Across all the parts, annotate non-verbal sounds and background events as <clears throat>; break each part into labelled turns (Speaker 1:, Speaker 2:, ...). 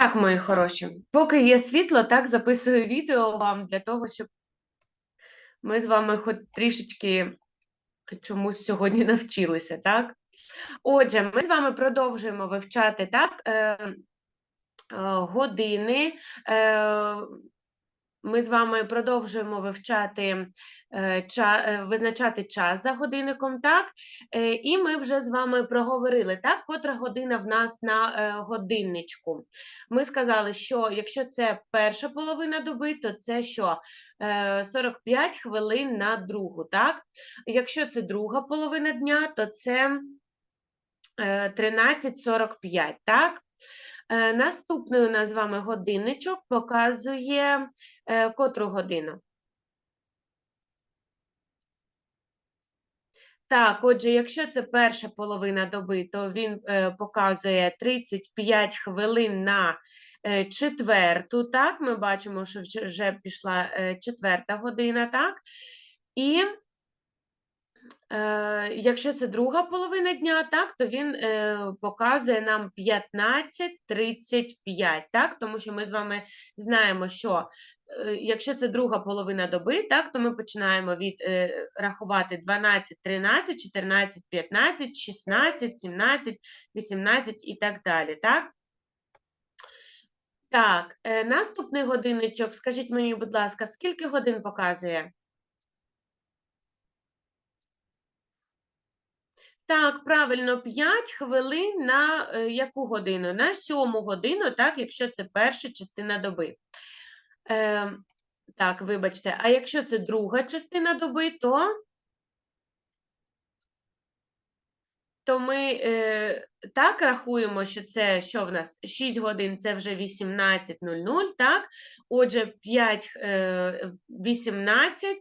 Speaker 1: Так, мої хороші, поки є світло, так записую відео вам для того, щоб ми з вами хоч трішечки чомусь сьогодні навчилися, так? Отже, ми з вами продовжуємо вивчати так, е, е, години. Е, ми з вами продовжуємо вивчати е, е, визначати час за годинником, так? Е, і ми вже з вами проговорили, так, котра година в нас на годинничку. Ми сказали, що якщо це перша половина доби, то це що? Е, 45 хвилин на другу, так? Якщо це друга половина дня, то це е, 13.45, так? Е, Наступний у нас з вами годинничок показує е, котру годину. Так, отже, якщо це перша половина доби, то він е, показує 35 хвилин на е, четверту, так, ми бачимо, що вже- пішла е, четверта година, так, і якщо це друга половина дня, так, то він е, показує нам 15.35, так, тому що ми з вами знаємо, що е, якщо це друга половина доби, так, то ми починаємо від е, рахувати 12, 13, 14, 15, 16, 17, 18 і так далі, так? Так, е, наступний годинничок, скажіть мені, будь ласка, скільки годин показує? Так, правильно, 5 хвилин на е, яку годину? На сьому годину, так, якщо це перша частина доби. Е, так, вибачте, а якщо це друга частина доби, то, то ми е, так рахуємо, що це що в нас? 6 годин це вже 18.00, так? Отже, 5, е, 18.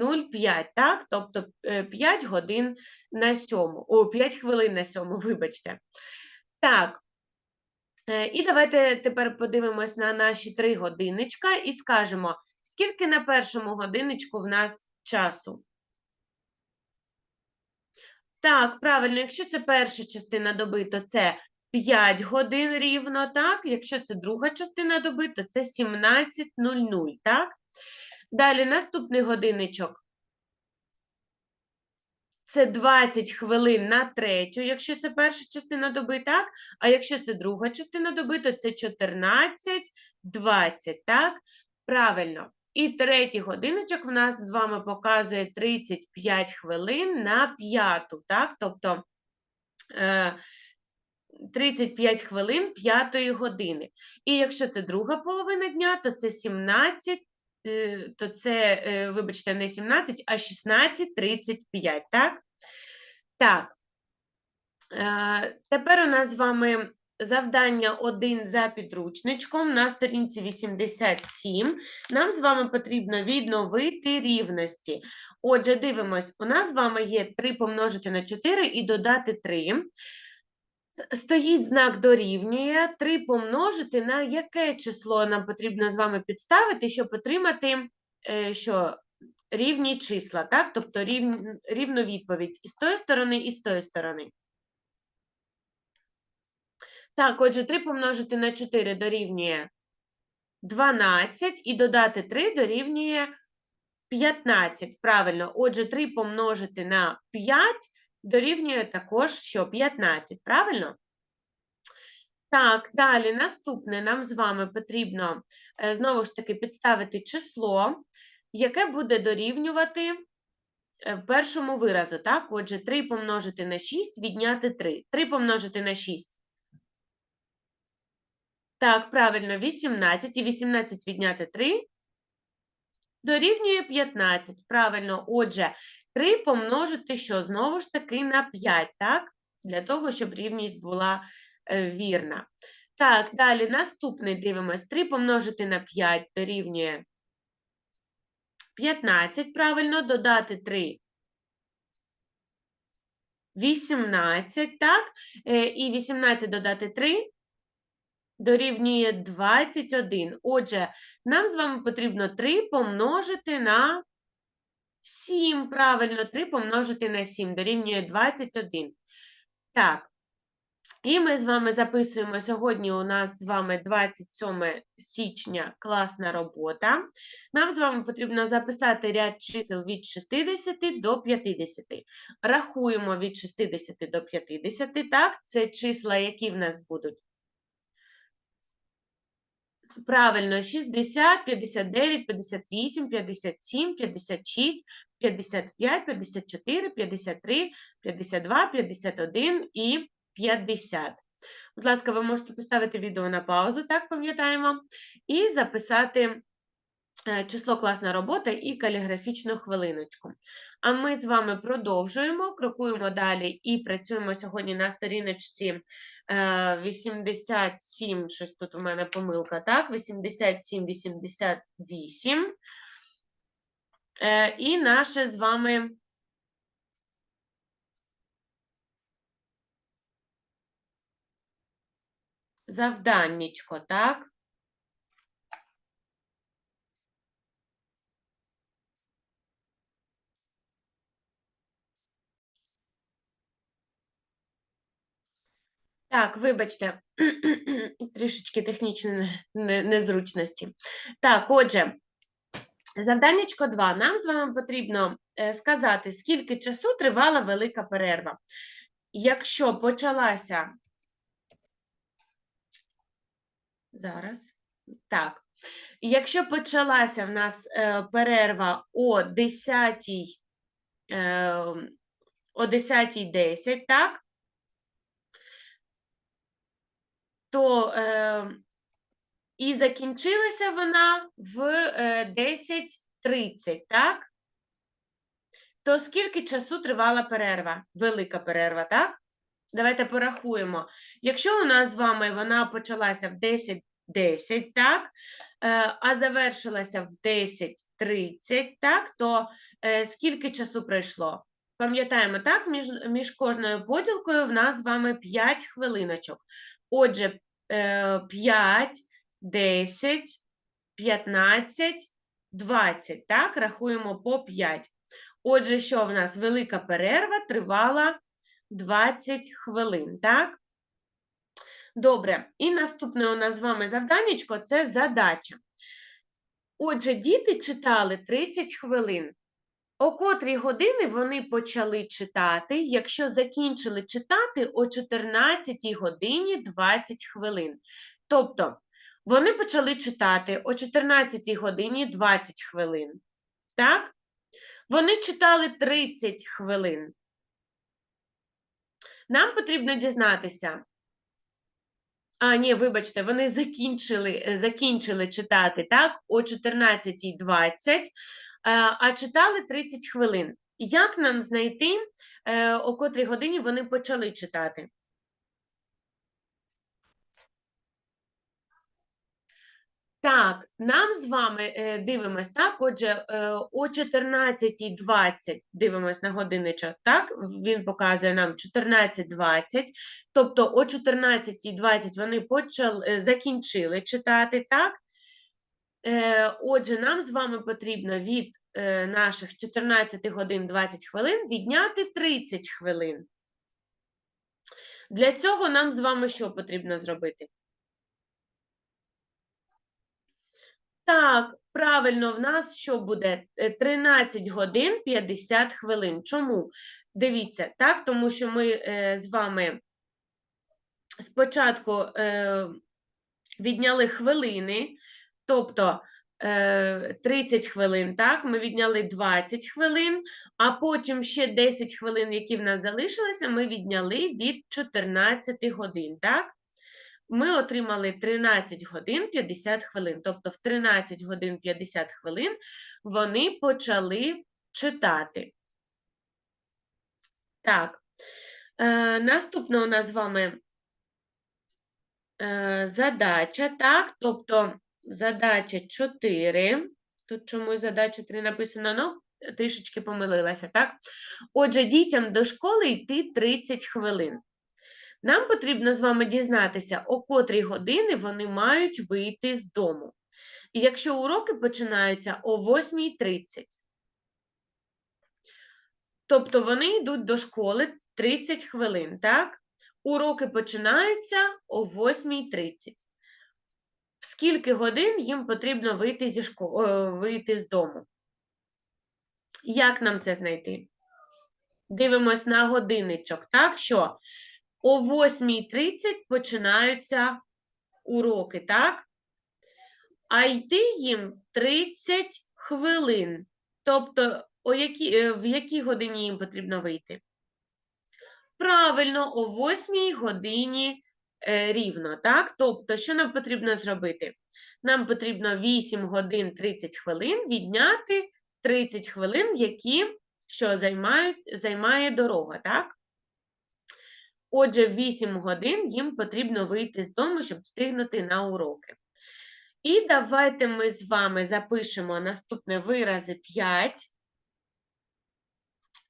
Speaker 1: 0,5, так? Тобто 5 годин на сьому, о, 5 хвилин на сьому, вибачте. Так, е, і давайте тепер подивимось на наші 3 годинничка і скажемо, скільки на першому годинничку в нас часу? Так, правильно, якщо це перша частина доби, то це 5 годин рівно, так? Якщо це друга частина доби, то це 17.00, так? Далі наступний годинничок. Це 20 хвилин на третю, якщо це перша частина доби, так? А якщо це друга частина доби, то це 14-20, так? Правильно. І третій годиночок в нас з вами показує 35 хвилин на п'яту, так? Тобто е, 35 хвилин п'ятої години. І якщо це друга половина дня, то це 17 е, то це, е, вибачте, не 17, а 16.35, так? Так. Е, Тепер у нас з вами завдання 1 за підручничком на сторінці 87. Нам з вами потрібно відновити рівності. Отже, дивимось, у нас з вами є 3 помножити на 4 і додати 3. Стоїть знак дорівнює 3 помножити на яке число нам потрібно з вами підставити, щоб отримати е, що, рівні числа, так? Тобто рів, рівну відповідь і з тої сторони, і з тої сторони. Так, отже, 3 помножити на 4 дорівнює 12 і додати 3 дорівнює 15. Правильно, отже, 3 помножити на 5 дорівнює також що 15, правильно? Так, далі наступне нам з вами потрібно е, знову ж таки підставити число, яке буде дорівнювати е, першому виразу. Так, отже, 3 помножити на 6, відняти 3. 3 помножити на 6. Так, правильно, 18. І 18 відняти 3 дорівнює 15. Правильно, отже, 3 помножити що? Знову ж таки на 5, так? Для того, щоб рівність була е, вірна. Так, далі наступний дивимось. 3 помножити на 5 дорівнює 15, правильно, додати 3 18, так? Е, І 18 додати 3 дорівнює 21. Отже, нам з вами потрібно 3 помножити на 7. Правильно, 3 помножити на 7 дорівнює 21. Так, І ми з вами записуємо сьогодні. У нас з вами 27 січня класна робота. Нам з вами потрібно записати ряд чисел від 60 до 50. Рахуємо від 60 до 50. Так, це числа, які в нас будуть. Правильно, 60, 59, 58, 57, 56, 55, 54, 53, 52, 51 і 50. Будь ласка, ви можете поставити відео на паузу, так пам'ятаємо, і записати е, число класна робота і каліграфічну хвилиночку. А ми з вами продовжуємо, крокуємо далі і працюємо сьогодні на сторіночці е, 87, щось тут у мене помилка, так? 87, 88. Е, І наше з вами завданнячко, так? Так, вибачте, <clears throat> трішечки технічні не- не- незручності. Так, отже, завданнячко 2. Нам з вами потрібно е, сказати, скільки часу тривала велика перерва. Якщо почалася Зараз. Так. Якщо почалася в нас е, перерва о 10, е, о 10.10, так? То і закінчилася вона в е, 10.30, так? То скільки часу тривала перерва? Велика перерва, так? Давайте порахуємо. Якщо у нас з вами вона почалася в 10.10, так, е, а завершилася в 10.30, так, то е, скільки часу пройшло? Пам'ятаємо, так, між, між кожною поділкою в нас з вами 5 хвилиночок. Отже, е, 5, 10, 15, 20, так, рахуємо по 5. Отже, що в нас велика перерва тривала 20 хвилин, так? Добре, і наступне у нас з вами завданнячко – це задача. Отже, діти читали 30 хвилин. О котрій години вони почали читати, якщо закінчили читати о 14 годині 20 хвилин. Тобто, вони почали читати о 14 годині 20 хвилин. Так? Вони читали 30 хвилин. Нам потрібно дізнатися. А, ні, вибачте, вони закінчили, закінчили читати так, о 14.20, е, а читали 30 хвилин. Як нам знайти, е, о котрій годині вони почали читати? Так, нам з вами е, дивимось, так, отже, е, о 14.20 дивимось на годинничок, так, він показує нам 14.20, тобто о 14.20 вони почали, е, закінчили читати, так? Е, Отже, нам з вами потрібно від е, наших 14 годин 20 хвилин відняти 30 хвилин. Для цього нам з вами що потрібно зробити? Так, правильно, в нас що буде? Е, 13 годин 50 хвилин. Чому? Дивіться, так, тому що ми е, з вами спочатку е, відняли хвилини, тобто е, 30 хвилин, так, ми відняли 20 хвилин, а потім ще 10 хвилин, які в нас залишилися, ми відняли від 14 годин, так? Ми отримали 13 годин 50 хвилин. Тобто в 13 годин 50 хвилин вони почали читати. Так, е, наступна у нас з вами е, задача, так, тобто задача 4. Тут чомусь задача 3 написано, ну, трішечки помилилася, так? Отже, дітям до школи йти 30 хвилин. Нам потрібно з вами дізнатися, о котрій години вони мають вийти з дому. І якщо уроки починаються о 8.30, тобто вони йдуть до школи 30 хвилин, так? Уроки починаються о 8.30. В скільки годин їм потрібно вийти зі шко... е, вийти з дому? Як нам це знайти? Дивимось на годинничок, так що о 8.30 починаються уроки, так? А йти їм 30 хвилин. Тобто, о які, е, в якій годині їм потрібно вийти? Правильно, о 8 годині е, рівно, так? Тобто, що нам потрібно зробити? Нам потрібно 8 годин 30 хвилин відняти 30 хвилин, які що займають, займає дорога, так? Отже, 8 годин їм потрібно вийти з дому, щоб встигнути на уроки. І давайте ми з вами запишемо наступне вирази 5.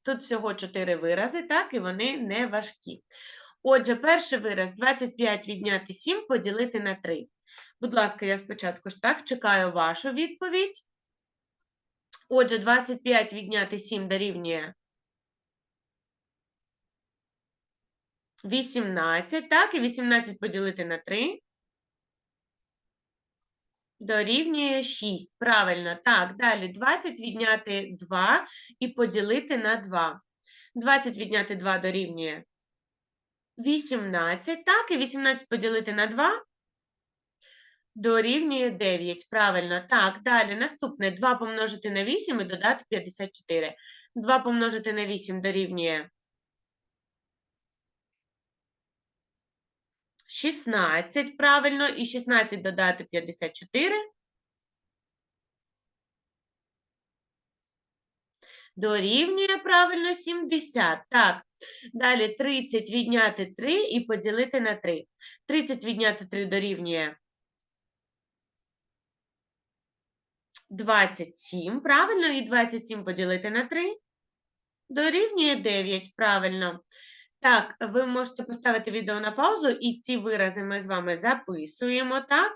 Speaker 1: Тут всього 4 вирази, так, і вони не важкі. Отже, перший вираз 25 відняти 7 поділити на 3. Будь ласка, я спочатку ж так чекаю вашу відповідь. Отже, 25 відняти 7 дорівнює 18, так, і 18 поділити на 3 дорівнює 6. Правильно, так, далі 20 відняти 2 і поділити на 2. 20 відняти 2 дорівнює 18, так, і 18 поділити на 2 дорівнює 9. Правильно, так, далі наступне 2 помножити на 8 і додати 54. 2 помножити на 8 дорівнює 16, правильно, і 16 додати 54 дорівнює, правильно, 70. Так, далі 30 відняти 3 і поділити на 3. 30 відняти 3 дорівнює 27, правильно, і 27 поділити на 3 дорівнює 9, правильно. Так, ви можете поставити відео на паузу, і ці вирази ми з вами записуємо, так?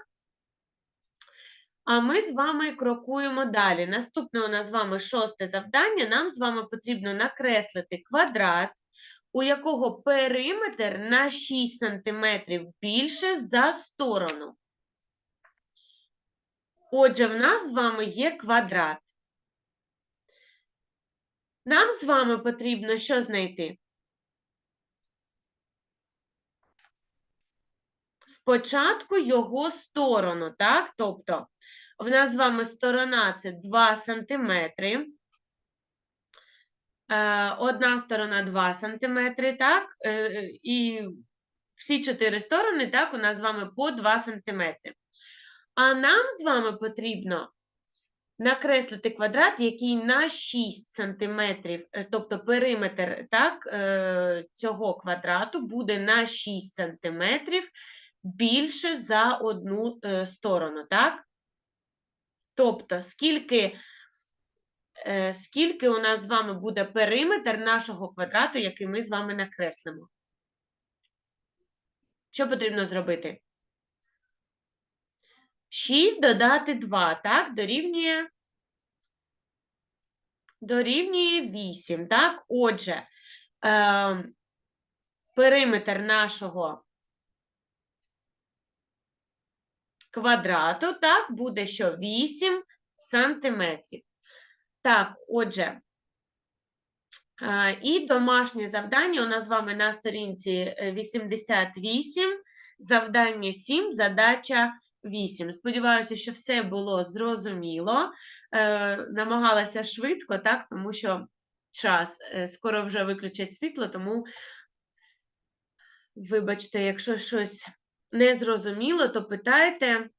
Speaker 1: А ми з вами крокуємо далі. Наступне у нас з вами шосте завдання. Нам з вами потрібно накреслити квадрат, у якого периметр на 6 см більше за сторону. Отже, в нас з вами є квадрат. Нам з вами потрібно що знайти? Спочатку його сторону, так? Тобто, в нас з вами сторона це 2 см. Одна сторона 2 см, так? Е, І всі чотири сторони, так, у нас з вами по 2 см. А нам з вами потрібно накреслити квадрат, який на 6 см, тобто периметр так, е, цього квадрату буде на 6 см більше за одну е, сторону, так? Тобто, скільки, е, скільки у нас з вами буде периметр нашого квадрату, який ми з вами накреслимо? Що потрібно зробити? 6 додати 2, так, дорівнює дорівнює 8, так? Отже, е, периметр нашого квадрату, так, буде що 8 сантиметрів. Так, отже, е, і домашнє завдання у нас з вами на сторінці 88, е, завдання 7, задача 8. Сподіваюся, що все було зрозуміло. Е, намагалася швидко, так, тому що час скоро вже виключать світло, тому, вибачте, якщо щось не зрозуміло, то питайте.